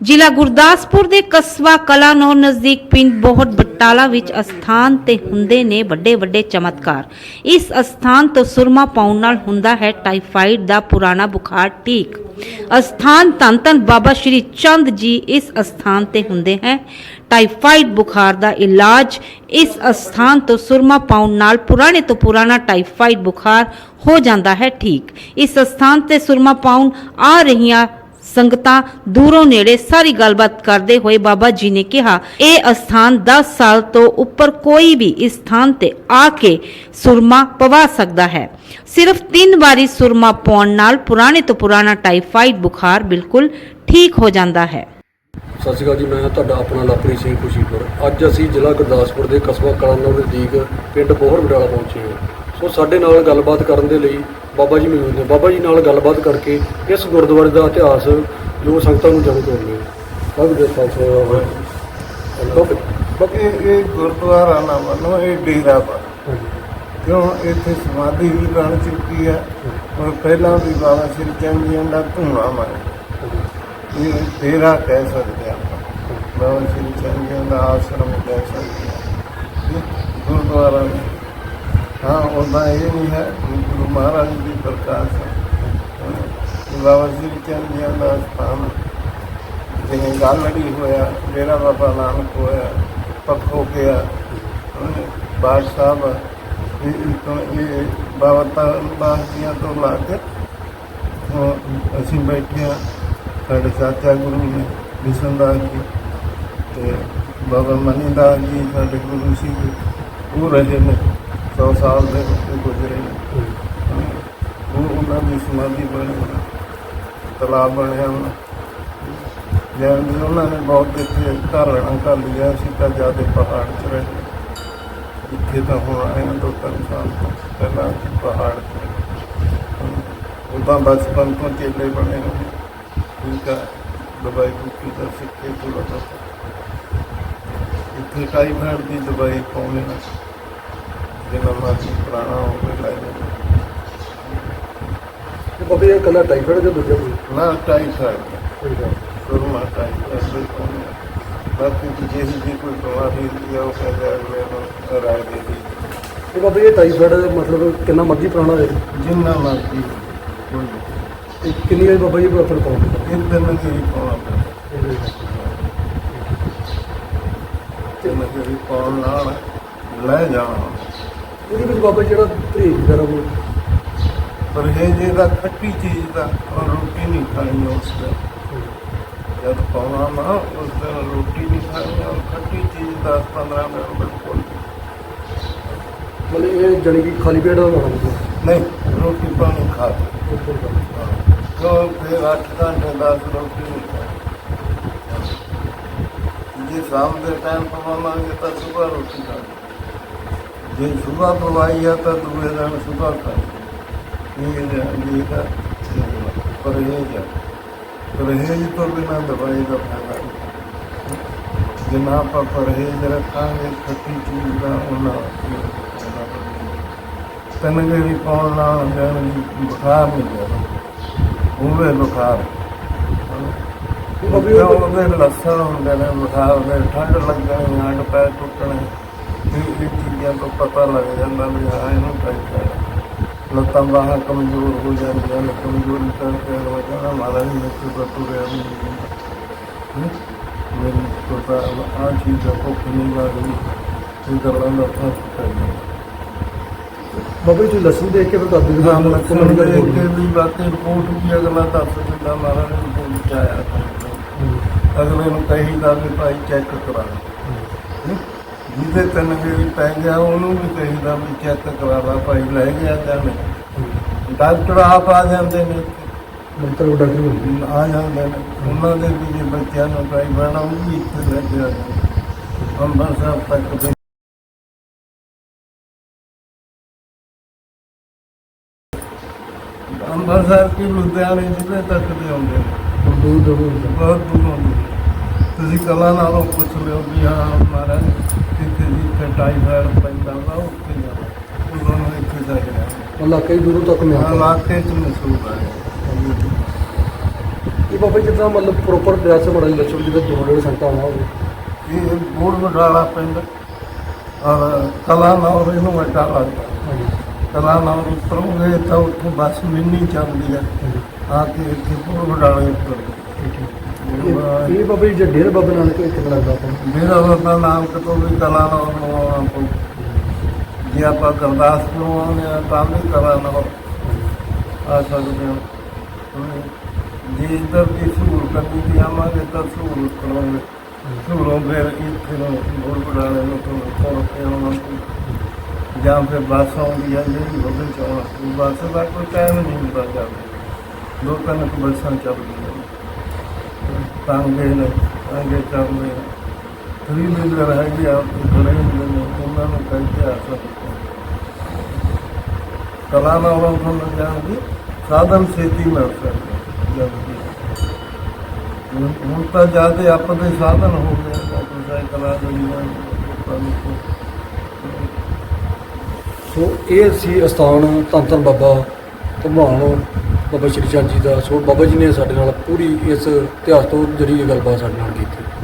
ਜ਼ਿਲ੍ਹਾ ਗੁਰਦਾਸਪੁਰ ਦੇ ਕਸਬਾ ਕਲਾਨੌਰ ਨਜ਼ਦੀਕ ਪਿੰਡ ਬੋਹਟ ਬਟਾਲਾ ਵਿੱਚ ਅਸਥਾਨ ਤੇ ਹੁੰਦੇ ਨੇ ਵੱਡੇ ਵੱਡੇ ਚਮਤਕਾਰ। ਇਸ ਅਸਥਾਨ ਤੋਂ ਸੁਰਮਾ ਪਾਉਣ ਨਾਲ ਹੁੰਦਾ ਹੈ ਟਾਈਫਾਈਡ ਦਾ ਪੁਰਾਣਾ ਬੁਖਾਰ ਠੀਕ ਅਸਥਾਨ ਧੰਨ ਧੰਨ ਬਾਬਾ ਸ਼੍ਰੀ ਚੰਦ ਜੀ ਇਸ ਅਸਥਾਨ ਤੇ ਹੁੰਦੇ ਹੈ। ਟਾਈਫਾਈਡ ਬੁਖਾਰ ਦਾ ਇਲਾਜ ਇਸ ਅਸਥਾਨ ਤੋਂ ਸੁਰਮਾ ਪਾਉਣ ਨਾਲ ਪੁਰਾਣੇ ਤੋਂ ਪੁਰਾਣਾ ਟਾਈਫਾਈਡ ਬੁਖਾਰ ਹੋ ਜਾਂਦਾ ਹੈ ਠੀਕ। ਇਸ ਅਸਥਾਨ ਤੇ ਸੁਰਮਾ ਪਾਉਣ ਆ ਰਹੀਆਂ ਸੰਗਤਾਂ ਦੂਰੋਂ ਨੇੜੇ ਸਾਰੀ ਗੱਲਬਾਤ ਕਰਦੇ ਹੋਏ ਬਾਬਾ ਜੀ ਨੇ ਕਿਹਾ, ਇਹ ਅਸਥਾਨ 10 ਸਾਲ ਤੋਂ ਉੱਪਰ ਕੋਈ ਵੀ ਇਸ ਸਥਾਨ ਤੇ ਆ ਕੇ ਸੁਰਮਾ ਪਵਾ ਸਕਦਾ ਹੈ। ਸਿਰਫ ਤਿੰਨ ਵਾਰੀ ਸੁਰਮਾ ਪਾਉਣ ਨਾਲ ਪੁਰਾਣੇ ਤੋਂ ਪੁਰਾਣਾ ਟਾਈਫਾਈਡ ਬੁਖਾਰ ਬਿਲਕੁਲ ਠੀਕ ਹੋ ਜਾਂਦਾ ਹੈ। ਸਤਿ ਸ਼੍ਰੀ ਅਕਾਲ ਜੀ, ਮੈਂ ਤੁਹਾਡਾ ਆਪਣਾ ਲਾਪਰੀ ਸਿੰਘ ਖੁਸ਼ੀਪੁਰ। ਅੱਜ ਅਸੀਂ ਜ਼ਿਲ੍ਹਾ ਗੁਰਦਾਸਪੁਰ ਦੇ ਕਸਬਾ ਕਲਾਨੌਰ ਨਜ਼ਦੀਕ ਪਿੰਡ ਬੋਹਰ ਬਡਾਲਾ ਪਹੁੰਚੇ ਹਾਂ। ਸੋ ਸਾਡੇ ਨਾਲ ਗੱਲਬਾਤ ਕਰਨ ਦੇ ਲਈ ਬਾਬਾ ਜੀ ਮੌਜੂਦ ਨੇ। ਬਾਬਾ ਜੀ ਨਾਲ ਗੱਲਬਾਤ ਕਰਕੇ ਇਸ ਗੁਰਦੁਆਰੇ ਦਾ ਇਤਿਹਾਸ ਜੋ ਸੰਗਤਾਂ ਨੂੰ ਜਾਣੂ ਕਰਨੀ ਹੈ ਬਾਬਾ ਜੀ ਬਾਕੀ ਇਹ ਗੁਰਦੁਆਰਾ ਨਾ ਮੰਨੋ, ਇਹ ਡੇਰਾ ਵਾ। ਕਿਉਂ? ਇੱਥੇ ਸਮਾਧੀ ਵੀ ਬਣ ਚੁੱਕੀ ਹੈ ਔਰ ਪਹਿਲਾਂ ਵੀ ਬਾਬਾ ਸ਼੍ਰੀ ਚੰਦ ਜੀ ਦਾ ਧੂਣਾ ਮਾਰਿਆ ਇਹ ਡੇਰਾ ਕਹਿ ਸਕਦੇ ਆਪਾਂ। ਬਾਬਾ ਸ਼੍ਰੀ ਚੰਦ ਜੀ ਦਾ ਆਸ਼ਰਮ ਕਹਿ ਸਕਦੇ ਹਾਂ ਗੁਰਦੁਆਰਾ ਹਾਂ, ਉਹਦਾ ਇਹ ਨਹੀਂ ਹੈ, ਗੁਰੂ ਮਹਾਰਾਜ ਦੀ ਪ੍ਰਕਾਸ਼ ਹੈ। ਬਾਬਾ ਸ਼੍ਰੀ ਚੰਦ ਜੀ ਦਾ ਸਥਾਨ ਜਿਵੇਂ ਗਾਲੜੀ ਹੋਇਆ, ਡੇਰਾ ਬਾਬਾ ਨਾਨਕ ਹੋਇਆ, ਪੱਖੋ ਗਿਆ ਬਾਦ ਸਾਹਿਬ ਇਹ ਤੋਂ ਇਹ ਬਾਬਾ ਤਾਰਦਾਸ ਜੀਆਂ ਤੋਂ ਲਾ ਕੇ ਅਸੀਂ ਬੈਠੇ ਹਾਂ। ਸਾਡੇ ਚਾਚਾ ਗੁਰੂ ਨੇ ਵਿਸ਼ਨਦਾਸ ਜੀ ਤੇ ਬਾਬਾ ਮਨੀਦਾਸ ਜੀ, ਸਾਡੇ ਗੁਰੂ ਸੀ। ਉਹ ਰਹੇ ਨੇ। 100 ਸਾਲ ਦੇ ਉੱਤੇ ਗੁਜ਼ਰੇ। ਨੇ ਉਹ ਉਹਨਾਂ ਦੀ ਸਮਾਧੀ ਬਣੀ, ਤਲਾਬ ਬਣਿਆ ਉਹਨਾਂ ਜਦ ਉਹਨਾਂ ਨੇ ਬਹੁਤ ਇੱਥੇ ਘਰ ਰਹਿਣਾ ਕਰ ਲਿਆ ਸੀ ਤਾਂ ਜ਼ਿਆਦਾ ਪਹਾੜ 'ਚ ਰਹੇ। ਇੱਥੇ ਤਾਂ ਹੁਣ ਆਏ ਹਾਂ ਦੋ ਤਿੰਨ ਸਾਲ ਤੋਂ, ਪਹਿਲਾਂ ਪਹਾੜ 'ਤੇ ਉਹ ਬਚਪਨ ਤੋਂ ਚੇਲੇ ਬਣੇ ਹੋਏ। ਠੀਕ ਆ ਦਵਾਈ ਬੁੱਕੀ ਦਾ ਸਿੱਖੇ ਤੋਂ ਬਹੁਤ ਇੱਥੇ ਟਾਈਫਾਇਡ ਦੀ ਦਵਾਈ ਪਾਉਣੇ ਨਾ ਜਿੰਨਾ ਮਰਜ਼ੀ ਪੁਰਾਣਾ ਹੋਵੇ ਲੈ ਜਾਂਦੇ ਬਾਬਾ ਜੀ ਇਹ ਕੱਲਾ ਟਾਈਫਾਇਡ ਜਾਂ ਦੂਜਾ ਕੋਈ? ਨਾ ਟਾਈਫਾਇਡ। ਕੋਈ ਗੱਲ ਟਾਈਫਾਇਡ ਦੇ ਪਾਉਣੇ ਬਾਕੀ ਦੀ ਜਿਹੀ ਜੀ ਕੋਈ ਬਿਮਾਰੀ ਹੁੰਦੀ ਆ ਉਹ ਕਹਿੰਦੇ ਅਗਲੇ ਨੂੰ ਰਾਏ ਦੇ ਦੀ ਇਹ ਬਾਬਾ ਜੀ। ਇਹ ਟਾਈਫਾਇਡ ਮਤਲਬ ਕਿੰਨਾ ਮਰਜ਼ੀ ਪੁਰਾਣਾ ਹੋਵੇ। ਜਿੰਨਾ ਮਰਜ਼ੀ ਕੋਈ। ਇਹ ਕਿੰਨੀ ਵਾਰੀ ਬਾਬਾ ਜੀ ਆਪਣ ਪਾਉਂਦੇ ਇੱਕ ਦਿਨ ਜਿਹੜੀ ਪਾਉਣਾ ਪੈਂਦਾ। ਤੇ ਮੈਂ ਜਿਹੜੀ ਪਾਉਣ ਨਾਲ ਲੈ ਜਾਣਾ। ਇਹਦੇ ਵਿੱਚ ਬਾਬਾ ਜਿਹੜਾ ਪਰਹੇਜ਼ ਵਗੈਰਾ ਉਹ। ਪਰ ਇਹ ਜਿਹੜਾ ਖੱਟੀ ਚੀਜ਼ ਦਾ ਔਰ ਰੋਟੀ ਨਹੀਂ ਖਾਣੀ ਉਸ ਦਾ ਜਦ ਪਾਉਣਾ ਨਾ ਉਸ ਦਿਨ ਰੋਟੀ ਨਹੀਂ ਖਾਣੀ ਔਰ ਖੱਟੀ ਚੀਜ਼ 10 15 ਮਿੰਟ ਬਿਲਕੁਲ ਮਤਲਬ ਇਹ ਜਾਣੀ ਕਿ ਖਾਲੀ ਪੇਟ ਦਾ ਹੋਣਾ ਮਤਲਬ ਨਹੀਂ ਰੋਟੀ ਪਾਣੀ ਖਾ ਕੇ ਬਿਲਕੁਲ ਗੱਲ। ਕਿਉਂ? ਫਿਰ 8 ਘੰਟੇ 10 ਰੋਟੀ ਨਹੀਂ ਖਾਣੀ। ਜੇ ਸ਼ਾਮ ਦੇ ਟਾਈਮ ਪਵਾਵਾਂਗੇ ਤਾਂ ਸਵੇਰ ਰੋਟੀ ਖਾਣੀ। ਜੇ ਸਵੇਰ ਪਵਾਈ ਆ ਤਾਂ ਦੂਏ ਦਿਨ ਸਵੇਰ ਖਾਣੀ ਇਹ ਜੀ ਦਾ ਪਰਹੇਜ ਪਰਹੇਜ ਤੋਂ ਬਿਨਾਂ ਦਵਾਈ ਦਾ ਫਾਇਦਾ ਜਿੰਨਾ ਆਪਾਂ ਪਰਹੇਜ ਰੱਖਾਂਗੇ ਖੱਟੀ ਚੀਜ਼ ਦਾ ਉਹਨਾਂ ਤਨਗੇ ਵੀ ਪਾਉਣ ਨਾਲ ਜਾਨ ਬੁਖਾਰ ਨਹੀਂ ਜਾਣਾ। ਉਹਵੇਂ ਬੁਖਾਰ। ਉਹ ਉਹਦੇ ਲੱਛਣ ਹੁੰਦੇ ਨੇ ਬੁਖਾਰ ਦੇ ਠੰਡ ਲੱਗਣੀ ਹੱਡ ਪੈਰ ਟੁੱਟਣੇ। ਇਹ ਇਹ ਚੀਜ਼ਾਂ ਤੋਂ ਪਤਾ ਲੱਗ ਜਾਂਦਾ ਵੀ ਹਾਂ ਇਹਨੂੰ ਟਾਈਫਾਇਡ ਲੱਤਾਂ ਬਾਹਾਂ ਕਮਜ਼ੋਰ ਹੋ ਜਾਂਦੀਆਂ ਨੇ ਕਮਜ਼ੋਰੀ ਕਰਕੇ ਅਗਲਾ ਕਹਿੰਦਾ ਮਾਰਾ ਜੀ ਮੇਰੇ ਤੋਂ ਤੁਰਿਆ ਨਹੀਂ ਜਾਂਦਾ? ਮੇਰੀ ਤੋਂ ਤਾਂ ਆਹ ਚੀਜ਼ ਦਾ ਭੁੱਖ ਨਹੀਂ ਲੱਗਦੀ ਇਹ ਗੱਲਾਂ ਦਾ ਫ਼ਰਕ ਪੈ ਜਾਂਦਾ ਬਾਬਾ ਜੀ ਲਸਣ ਦੇਖ ਕੇ ਫਿਰ ਦੱਸ ਦਿੰਦੇ ਹਾਂ ਲੱਖਣ ਦੇ ਕੇ ਵੀ ਬਾਕੀ ਰਿਪੋਰਟ ਵੀ ਅਗਲਾ ਦੱਸ ਦਿੰਦਾ ਮਾਰਾ ਨੇ ਰਿਪੋਰਟ ਆਇਆ ਅਗਲੇ ਨੂੰ ਕਹੀਦਾ ਵੀ ਭਾਈ ਚੈੱਕ ਕਰਾ? ਜਿਹਦੇ ਤਿੰਨ ਵੀ ਪੈ ਗਿਆ ਉਹਨੂੰ ਵੀ ਕਹੀਦਾ ਵੀ ਚੈੱਕ ਕਰਾ ਲਾ ਭਾਈ ਲੈ ਗਿਆ ਜਾਂ ਨਹੀਂ ਡਾਕਟਰ ਆਪ ਆ ਜਾਂਦੇ ਨੇ। ਡਾਕਟਰ ਹੁੰਦੀ ਆ ਜਾਂਦੇ ਨੇ। ਉਹਨਾਂ ਦੇ ਵੀ ਜੇ ਬੱਚਿਆਂ ਨੂੰ ਕਈ ਬਣਾ ਉਹ ਵੀ ਇੱਥੇ ਲੈ ਕੇ ਆ ਜਾਂਦੇ ਅੰਮ੍ਰਿਤਸਰ ਤੱਕ ਅੰਮ੍ਰਿਤਸਰ ਕੀ ਲੁਧਿਆਣੇ ਜ਼ਿਲ੍ਹੇ ਤੱਕ ਦੇ ਆਉਂਦੇ ਨੇ। ਦੂਰ ਬਹੁਤ ਦੂਰੋਂ ਦੂਰ ਤੁਸੀਂ ਕਲਾ ਨਾਲੋਂ ਪੁੱਛ ਲਿਓ ਵੀ ਹਾਂ ਮਹਾਰਾਜ। ਇੱਥੇ ਜੀ ਇੱਥੇ ਟਾਈਫਾਇਡ ਪੈਂਦਾ ਵਾ ਉੱਥੇ ਜਾਣਾ ਉਹਨਾਂ ਨੂੰ ਇੱਥੇ ਜਾ ਕੇ ਆਉਣਾ। ਮਤਲਬ ਕਈ ਦੂਰੋਂ ਤੱਕ ਹਾਂ ਮਿਲਦਾ ਇਲਾਕੇ ਚ ਮਸ਼ਹੂਰ ਹੈ ਇਹ। ਬਾਬਾ ਜੀ ਜਿੱਦਾਂ ਮਤਲਬ ਪ੍ਰੋਪਰ ਡਰੈਸ ਬੜਾ ਦੱਸੋ ਜਿੱਦਾਂ ਦੋ ਜਿਹੜੇ ਸੰਗਤਾਂ ਆਉਣਾ ਹੋਵੇ ਇਹ ਬੋੜ ਵਡਾਲਾ ਪਿੰਡ। ਔਰ ਕਲਾ ਨੌਰ ਇਹਨੂੰ ਵੱਡਾ ਲੱਗਦਾ ਹਾਂਜੀ। ਕਲਾ ਨੌਰ ਉਤਰੋਗੇ ਤਾਂ ਉੱਥੋਂ ਬੱਸ ਮਿੰਨੀ ਚੱਲਦੀ ਹੈ ਆ ਕੇ ਇੱਥੇ ਬੋੜ ਵਡਾਲੇ ਉੱਤਰ ਇਹ ਇਹ ਬਾਬਾ ਜੀ ਜੇ ਡੇਰ ਬਾਬਾ ਨਾਨਕ ਇੱਥੇ ਲੱਗਦਾ ਆਪਾਂ ਨੂੰ। ਮੇਰਾ ਵਰਨਾ ਨਾਮ ਕਿਤੋਂ ਵੀ ਕਲਾ ਨੌਰ ਨੂੰ ਜੇ ਆਪਾਂ ਗੁਰਦਾਸਪੁਰੋਂ ਆਉਂਦੇ ਹਾਂ, ਤਾਂ ਵੀ ਕਲਾ ਨੌਰ ਆ ਸਕਦੇ ਹਾਂ। ਜੇ ਇੱਧਰ ਦੀ ਸਹੂਲਤ ਦੀ ਆਵਾਂਗੇ ਤਾਂ ਸਹੂਲਤ ਕਰਾਂਗੇ। ਸਹੂਲੋਂ ਫਿਰ ਇੱਥੇ ਨੂੰ ਬੋੜ ਵਡਾਲੇ ਨੂੰ ਤੋਂ ਤੋਂ ਕੇ ਆਉਣਾ ਜਾਂ ਫਿਰ ਬੱਸ ਆਉਂਦੀ ਹੈ ਜਿਹੜੀ ਉਹਦੇ ਚ ਬੱਸ ਦਾ ਕੋਈ ਟਾਈਮ ਨਹੀਂ ਹੁੰਦਾ ਜਾਂਦਾ ਦੋ ਤਿੰਨ ਬੱਸਾਂ ਚੱਲਦੀਆਂ ਨੇ ਤਾਂਗੇ ਨੇ ਤਾਂਗੇ ਚੱਲਦੇ ਨੇ ਵੀਲਰ ਹੈਗੀ ਆ ਖੜੇ ਹੁੰਦੇ ਨੇ, ਉਹਨਾਂ ਨੂੰ ਕਹਿੰਦੇ ਆ ਸਕਦੇ ਕਲਾ ਨਾਲ ਉਹਨਾਂ ਨੂੰ ਜਾਣਦੀ ਸਾਧਨ ਛੇਤੀ ਮਿਲ ਸਕਦੇ ਹੁਣ ਤਾਂ ਜ਼ਿਆਦਾ ਆਪਣੇ ਸਾਧਨ ਹੋ ਗਏ ਮੋਟਰਸਾਈਕਲਾਂ ਦੇ ਲੋਕਾਂ ਸੋ ਇਹ ਸੀ ਅਸਥਾਨ ਧੰਨ ਧੰਨ ਬਾਬਾ ਧਮਾਨ ਬਾਬਾ ਸ਼੍ਰੀ ਚੰਦ ਜੀ ਦਾ ਸੋ ਬਾਬਾ ਜੀ ਨੇ ਸਾਡੇ ਨਾਲ ਪੂਰੀ ਇਸ ਇਤਿਹਾਸ ਤੋਂ ਜਿਹੜੀ ਇਹ ਗੱਲਬਾਤ ਸਾਡੇ ਨਾਲ ਕੀਤੀ।